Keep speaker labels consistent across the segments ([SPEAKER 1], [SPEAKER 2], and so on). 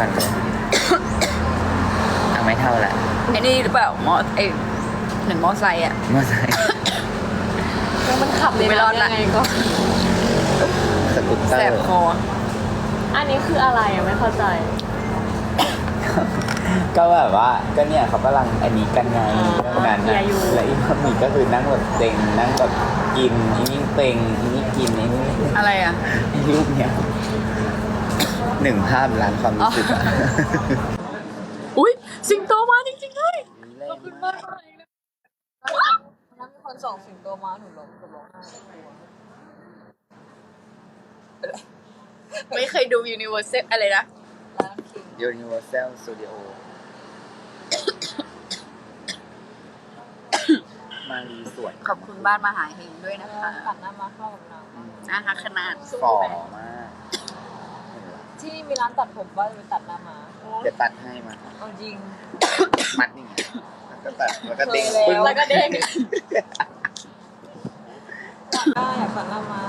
[SPEAKER 1] ฟันเลยเอาไม่เท่าละ
[SPEAKER 2] ไอ้นี่หรือเปล่ามอไอเหมือนมอไซค์อะ
[SPEAKER 1] เมื่อไหร่
[SPEAKER 3] แล้วมันขับใน
[SPEAKER 2] ไม่รอดละ
[SPEAKER 3] น้ำยังไงก็
[SPEAKER 1] สกูตเตอ
[SPEAKER 2] แสบ
[SPEAKER 1] ร์
[SPEAKER 2] คอ
[SPEAKER 3] อันนี้คืออะไรอะไม่เข้าใจ
[SPEAKER 1] ก็แบบว่าก็เนี่ยเขากำลังอันนี้กันไง
[SPEAKER 3] อ่า
[SPEAKER 1] เรื่องนั้น
[SPEAKER 3] เคลี
[SPEAKER 1] นะ
[SPEAKER 3] ยร์อยู่
[SPEAKER 1] และอีพัมมี่ก็คือนั่งแบบเต็งนั่งแบบกินอีนี่เต็งอีนี่กินอีนี่
[SPEAKER 2] อะไรอะ
[SPEAKER 1] รูปเนี่ย หนึ่งภาพล้านความรู้สึกอะ
[SPEAKER 2] อุ้ยสิงโตมาจริงๆเลย
[SPEAKER 3] ขอบคุณมากเลยนะถ้ามีคนส่งสิงโตมาหนูร้องหนูร้องไห้
[SPEAKER 2] ไม่เคยดู Universal อะไรนะ
[SPEAKER 3] ร้านคิง
[SPEAKER 1] Universal Studio มารีสวย
[SPEAKER 2] ขอบคุณบ้านมหาเฮงด้วยนะคะ
[SPEAKER 3] ตัดหน้ามาเข้ากับนาง
[SPEAKER 2] น่ารักขนาด
[SPEAKER 1] ฝ่อมาก
[SPEAKER 3] ที่นี่มีร้านตัดผมว่าจะไปตัดหน้ามา
[SPEAKER 1] เดี๋ยวตัดให้มา
[SPEAKER 3] เอาจริง
[SPEAKER 1] มัดนี่ไงแล้วก็ตัดแล้วก็เด้ง
[SPEAKER 3] เคยแล้ว
[SPEAKER 1] ปึ้ง
[SPEAKER 3] แล้วก็เด้ง ตัดหน้าอยากตัดหน้ามา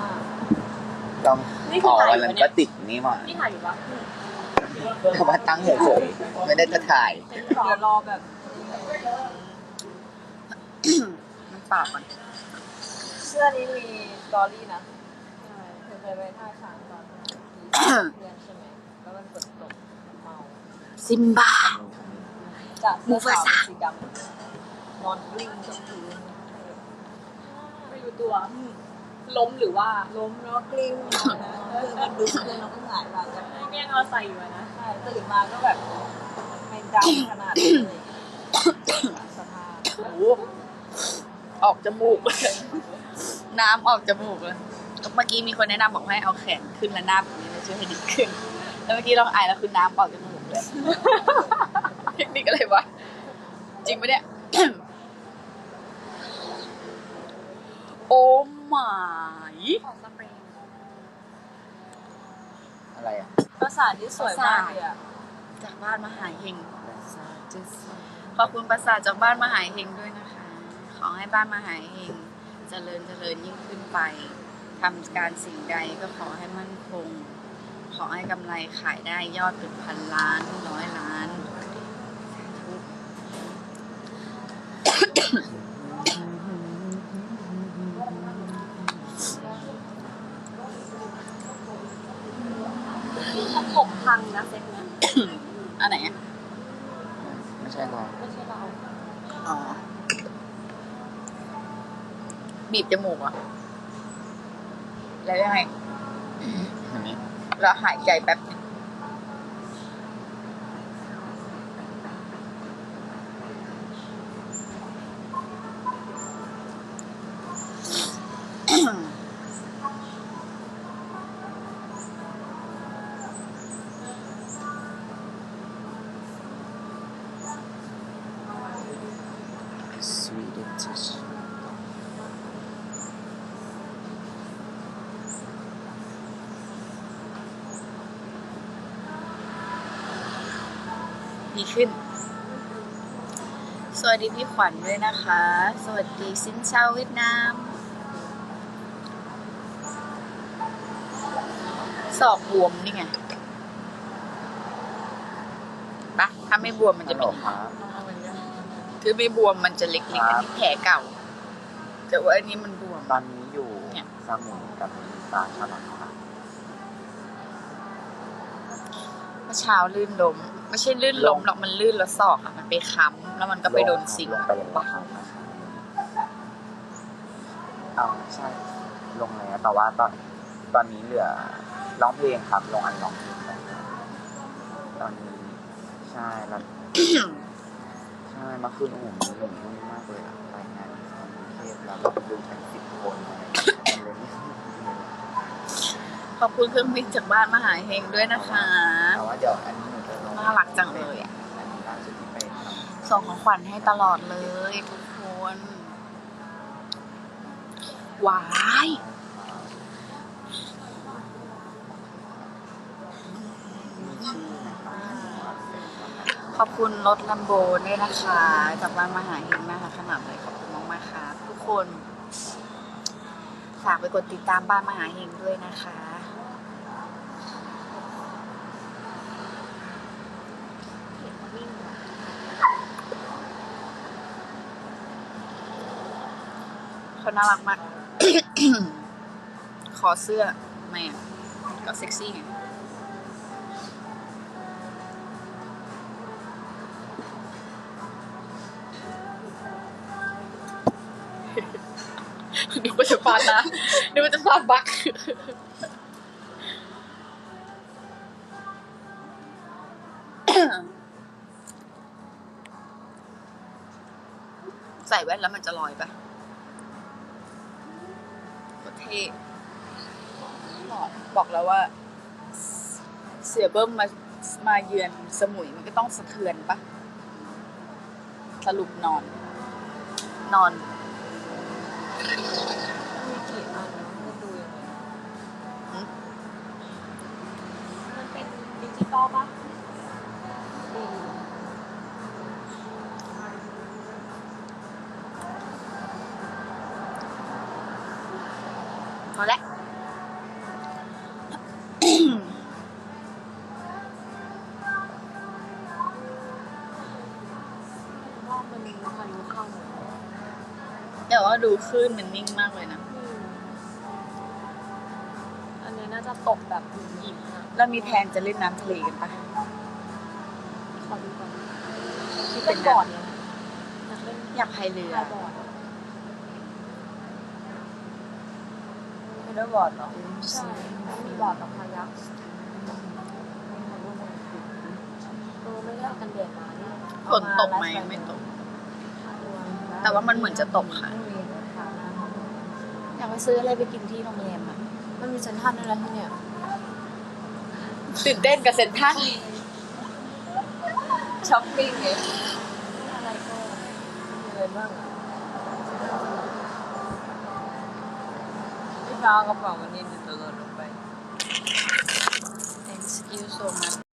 [SPEAKER 1] ต้อง
[SPEAKER 3] นี่คือ
[SPEAKER 1] อ๋อ
[SPEAKER 3] ถ่าย
[SPEAKER 1] วัน
[SPEAKER 3] อยู่
[SPEAKER 1] นั้น
[SPEAKER 3] ปะเนี่ย
[SPEAKER 1] ก็ติดนี่มา
[SPEAKER 3] นี่ถ่ายอยู่ปะ
[SPEAKER 1] เขามาตั้งเฉยๆไม่ได้จะถ่าย
[SPEAKER 3] เป็นรอรอแบบ
[SPEAKER 2] มันปากมัน
[SPEAKER 3] เสื้อนี้มีสตอรี่นะเธอเคยไปท่าช้างตอนเพื่อนใช่ไหมแล้วมันฝนตกเมา
[SPEAKER 2] ซิมบา
[SPEAKER 3] จา
[SPEAKER 2] มูฟา
[SPEAKER 3] ขาว
[SPEAKER 2] ซา
[SPEAKER 3] นสีดำนอนกลิ้งกับพื้น
[SPEAKER 4] ไม่รู้ตัว ล้มหรือว่า
[SPEAKER 3] ล้มแล้วกลิ้งนะคือมันดึงเลยเราก็หงายหลังจาก
[SPEAKER 4] เนี่ยเราใส่อยู่อะนะ
[SPEAKER 3] ใช่ตื่นมาก็แบบไม่ดำขนาดนี้เลยสภาพ
[SPEAKER 2] โอ้โหออกจมูก น้ำออกจมูกเลย เมื่อกี้มีคนแนะนำบอกให้เอาแขนขึ้นและหน้าแบบนี้ ช่วยให้ดีขึ้น แล้วเมื่อกี้ลองไอแล้วคือน้ำออกจมูกเลยเทคนิคอะไรวะ จริงปะเนี่ย โอ้หมาย
[SPEAKER 3] ของสปริง
[SPEAKER 1] อะไรอะ
[SPEAKER 3] ปราสาทที่สวยมากเลยอะ
[SPEAKER 2] จากบ้านมหาเฮงขอบคุณประสาทจากบ้านมหาเฮงด้วยนะคะ ขอให้บ้านมหาเฮงเจริญเจริญยิ่งขึ้นไปทำการสิ่งใดก็ขอให้มั่นคงข อให้กำไรขายได้ยอดเป็นพันล้านร้อยล้านสาธุ
[SPEAKER 4] ผมพังนะเซ็ตนะ
[SPEAKER 2] อันไหนอะ
[SPEAKER 1] ไม่ใช่หรอ
[SPEAKER 4] ไม่ใช่เรา
[SPEAKER 2] อ๋อ บีบจมูกเหรอะ แล้วยังไง
[SPEAKER 1] อันนี้
[SPEAKER 2] เราหายใจแป๊บนึง
[SPEAKER 1] สวีเดนทิช
[SPEAKER 2] ดีขึ้น สวัสดีพี่ขวัญด้วยนะคะ สวัสดีสินเชาวเวียดนามศอกบวมนี่ไงปะถ้าไม่บวมมัน
[SPEAKER 1] ฮั
[SPEAKER 2] จะ
[SPEAKER 1] ลโหล
[SPEAKER 2] เป็น
[SPEAKER 1] ครับ
[SPEAKER 2] คือไม่บวมมันจะเล็กๆอันนี้แผลเก่า แต่ว่าอันนี้มันบวม
[SPEAKER 1] ตอนนี้อยู่
[SPEAKER 2] เนี่ย
[SPEAKER 1] สมุนกับตาฉลามครับ
[SPEAKER 2] เมื่อเช้าลื่นล้มไม่ใช่ลื่นล้มหรอกมันลื่นแล้วศอกอะมันไปค้ำแล้วมันก็ไปโดนซิง
[SPEAKER 1] ลงไปเลยนะครับเอาใช่ ลงแล้วแต่ว่าตอนตอนนี้เหลือร้องเพลงครับลงอันร้องเพลงแล้วตอนนี้ใช่แล้วใช่เมาคืนโอ้โหมันหนุ่มนุ่มมากเลยอะรายงานที่กรุงเทพแล้วก็ดูเป็นสิบคนอะไรอย่างเงี้ยมันเลยไม่
[SPEAKER 2] ขอบคุณเครื่องบินจากบ้านมหาเฮงด้วยนะคะ
[SPEAKER 1] แต่ว่าเดี๋ยวอันนี้หนูจะลง
[SPEAKER 2] น่ารักจังเลยอะ
[SPEAKER 1] อันนี้ล่าสุดที่ไปทำ
[SPEAKER 2] ส่งของขวัญให้ตลอดเลยทุกคนหวาย
[SPEAKER 1] มีชื่อนะครับ
[SPEAKER 2] ขอบคุณรถลัมโบด้วยนะคะจากบ้านมหาเฮงนะคะขนาดเลยขอบคุณมากๆค่ะทุกคนฝากไปกดติดตามบ้านมหาเฮงด้วยนะคะ เขาน่ารักมาก ขอเสื้อไม่อะก็เซ็กซี่ไงนึกว่าจะฟาดนะนึกว่าจะฟาดบักใส่แว่นแล้วมันจะลอยปะ ท่บอกแล้วว่า เสียเบิ้มมามาเยือนสมุยมันก็ต้องสะเทือนปะสรุปนอน นอน
[SPEAKER 3] มีกี่อันจะดูยังไง
[SPEAKER 4] มันเป็นดิจิตอลปะ
[SPEAKER 2] อแล้ว
[SPEAKER 3] ว่ามันพายุเข้าเลย
[SPEAKER 2] แต่ว่าดูคลื่นมันนิ่งมากเลยนะ
[SPEAKER 3] อันนี้น่าจะตกแบบหยิบๆนะ
[SPEAKER 2] เรามีแพลนจะเล่นน้ำทะเลกันปะ
[SPEAKER 3] ขอดูก่อน
[SPEAKER 2] ที่
[SPEAKER 3] เป็
[SPEAKER 2] เป็นน
[SPEAKER 3] บ
[SPEAKER 2] บ
[SPEAKER 3] อ
[SPEAKER 2] อ
[SPEAKER 3] ร์
[SPEAKER 2] ร์
[SPEAKER 3] ด
[SPEAKER 2] ด
[SPEAKER 3] เนี่ยอยากเล่น
[SPEAKER 2] อยากพายเรือ
[SPEAKER 3] พายบอร์ดเพดบอร์ดเหรอใช่มีบอร์ดกับพายักเออไม่ได้เอากันแดดมาเนี่ย
[SPEAKER 2] ฝนตกไหมไม่ตก แต่ว่ามันเหมือนจะตกค่ะ อยากไปซื้ออะไรไปกินที่โรงแรมอะ
[SPEAKER 3] มันมีเซ็นทรัลด้วยนะที่เนี่ย
[SPEAKER 2] ตื่นเต้นกับเซนทรัน
[SPEAKER 3] ช้อปปิ้งไงอะไรก็มีอะไรบ้างอะพี่ฟ้าเอาก nakakapagod hindi tulog pa. Thanks you so much.